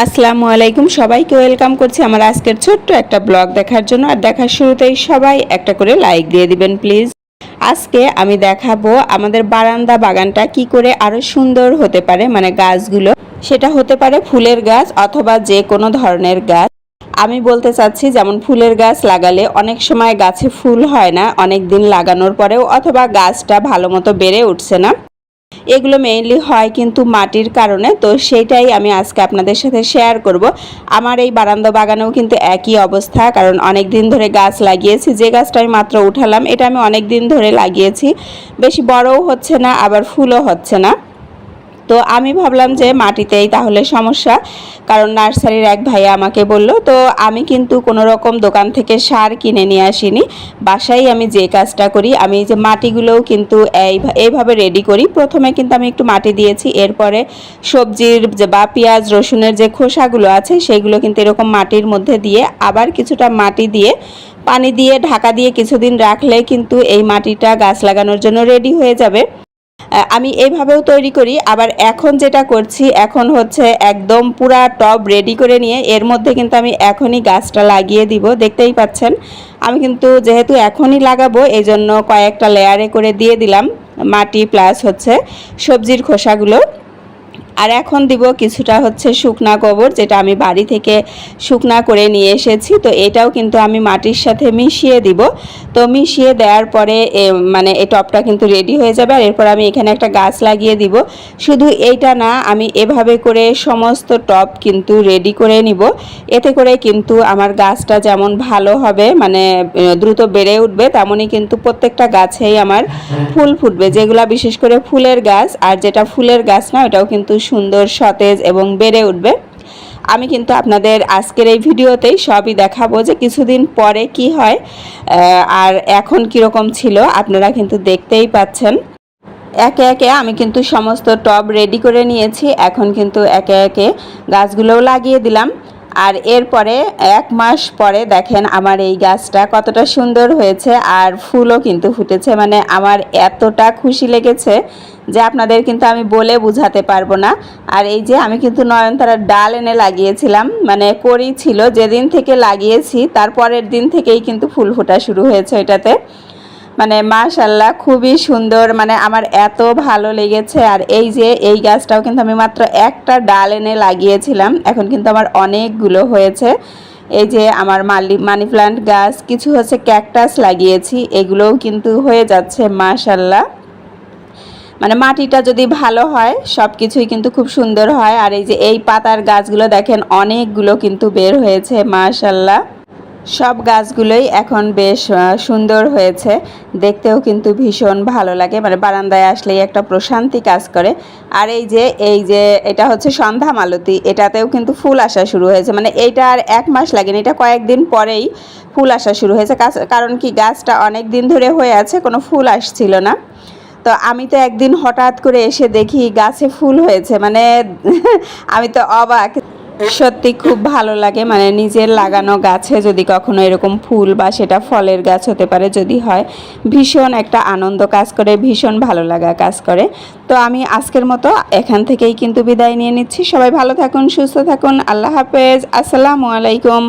আসসালামু আলাইকুম সবাইকে ওয়েলকাম করছি আমার আজকের ছোট্ট একটা ব্লগ দেখার জন্য। আর দেখার শুরুতেই সবাই একটা করে লাইক দিয়ে দিবেন প্লিজ আজকে আমি দেখাবো আমাদের বারান্দা বাগানটা কি করে আরও সুন্দর হতে পারে মানে গাছগুলো। সেটা হতে পারে ফুলের গাছ অথবা যে কোনো ধরনের গাছ। আমি বলতে চাচ্ছি যেমন ফুলের গাছ লাগালে অনেক সময় গাছে ফুল হয় না, অনেক দিন লাগানোর পরেও অথবা গাছটা ভালো মতো বেড়ে উঠছে না। এগুলো মেইনলি হয় কিন্তু মাটির কারণে। তো সেটাই আমি আজকে আপনাদের সাথে শেয়ার করব। আমার এই বারান্দা বাগানেও কিন্তু একই অবস্থা, কারণ অনেক দিন ধরে গাছ লাগিয়েছি। যে গাছটা আমি মাত্র উঠালাম, এটা আমি অনেক দিন ধরে লাগিয়েছি। বেশি বড়ও হচ্ছে না, আবার ফুলও হচ্ছে না। তো আমি ভাবলাম যে মাটিতেই তাহলে সমস্যা, কারণ নার্সারির এক ভাইয়া আমাকে বলল, তো আমি কিন্তু কোনো রকম দোকান থেকে সার কিনে নিয়ে আসিনি, বাসায় আমি যে কাজটা করি, আমি যে মাটিগুলোও কিন্তু এই এইভাবে রেডি করি। প্রথমে কিন্তু আমি একটু মাটি দিয়েছি, এরপরে সবজির যে বা পেঁয়াজ, রসুনের যে খোসাগুলো আছে, সেগুলো কিন্তু এরকম মাটির মধ্যে দিয়ে আবার কিছুটা মাটি দিয়ে, পানি দিয়ে ঢাকা দিয়ে কিছুদিন রাখলে কিন্তু এই মাটিটা গাছ লাগানোর জন্য রেডি হয়ে যাবে। আমি এইভাবেও তৈরি করি, আবার এখন যেটা করছি, এখন হচ্ছে একদম পুরা টব রেডি করে নিয়ে, এর মধ্যে কিন্তু আমি এখনই গাছটা লাগিয়ে দিব, দেখতেই পাচ্ছেন। আমি কিন্তু যেহেতু এখনই লাগাবো এই জন্য কয়েকটা লেয়ারে করে দিয়ে দিলাম, মাটি প্লাস হচ্ছে সবজির খোসাগুলো। আর এখন দিব কিছুটা হচ্ছে শুকনা গোবর, যেটা আমি বাড়ি থেকে শুকনা করে নিয়ে এসেছি। তো এটাও কিন্তু আমি মাটির সাথে মিশিয়ে দিব। তো মিশিয়ে দেওয়ার পরে মানে এই টপটা কিন্তু রেডি হয়ে যাবে। আর এরপর আমি এখানে একটা গাছ লাগিয়ে দিব। শুধু এইটা না, আমি এভাবে করে সমস্ত টপ কিন্তু রেডি করে নিব। এতে করে কিন্তু আমার গাছটা যেমন ভালো হবে মানে দ্রুত বেড়ে উঠবে, তেমনই কিন্তু প্রত্যেকটা গাছেই আমার ফুল ফুটবে। যেগুলা বিশেষ করে ফুলের গাছ, আর যেটা ফুলের গাছ না, ওটাও কিন্তু সুন্দর সতেজ এবং বেড়ে উঠবে। আমি কিন্তু আপনাদের আজকের এই ভিডিওতেই সবই দেখাবো যে কিছুদিন পরে কি হয় আর এখন কীরকম ছিল, আপনারা কিন্তু দেখতেই পাচ্ছেন। একে একে আমি কিন্তু সমস্ত টব রেডি করে নিয়েছি, এখন কিন্তু একে একে গাছগুলোও লাগিয়ে দিলাম। আর এরপরে এক মাস পরে দেখেন আমার এই গাছটা কতটা সুন্দর হয়েছে আর ফুলও কিন্তু ফুটেছে। মানে আমার এতটা খুশি লেগেছে যে আপনাদের কিন্তু আমি বলে বোঝাতে পারব না। আর এই যে আমি কিন্তু নয়নতারার ডাল এনে লাগিয়েছিলাম মানে করি ছিল, যেদিন থেকে লাগিয়েছি তারপরের দিন থেকেই কিন্তু ফুল ফোটা শুরু হয়েছে এটাতে মানে মাশাল্লাহ খুবই সুন্দর মানে আমার এত ভালো লেগেছে। আর এই যে, এই গাছটাও কিন্তু আমি মাত্র একটা ডাল এনে লাগিয়েছিলাম। এখন কিন্তু আমার অনেকগুলো হয়েছে। এই যে, আমার মালি, মানি প্লান্ট গাছ, কিছু হচ্ছে ক্যাকটাস লাগিয়েছি, এগুলোও কিন্তু হয়ে যাচ্ছে মাশাল্লাহ মানে মাটিটা যদি ভালো হয় সব কিছুই কিন্তু খুব সুন্দর হয়। আর এই যে, এই পাতার গাছগুলো দেখেন, অনেকগুলো কিন্তু বের হয়েছে মাশাল্লাহ সব গাছগুলোই এখন বেশ সুন্দর হয়েছে। দেখতেও কিন্তু ভীষণ ভালো লাগে। মানে বারান্দায় আসলেই একটা প্রশান্তি কাজ করে। আর এই যে এই যে, এটা হচ্ছে সন্ধ্যা মালতী। এটাতেও কিন্তু ফুল আসা শুরু হয়েছে। মানে এইটা আর এক মাস লাগেনি, এটা কয়েকদিন পরেই ফুল আসা শুরু হয়েছে। কারণ কি, গাছটা অনেক দিন ধরে হয়ে আছে, কোনো ফুল আসছিল না। তো আমি তো একদিন হঠাৎ করে এসে দেখি গাছে ফুল হয়েছে। মানে আমি তো অবাক। সত্যি খুব ভালো লাগে মানে নিজের লাগানো গাছে যদি কখনো এরকম ফুল বা সেটা ফলের গাছ হতে পারে যদি হয়, ভীষণ একটা আনন্দ কাজ করে, ভীষণ ভালো লাগা কাজ করে। তো আমি আজকের মতো এখান থেকেই কিন্তু বিদায় নিয়ে নিচ্ছি। সবাই ভালো থাকুন, সুস্থ থাকুন, আল্লাহ হাফেজ, আসসালামু আলাইকুম।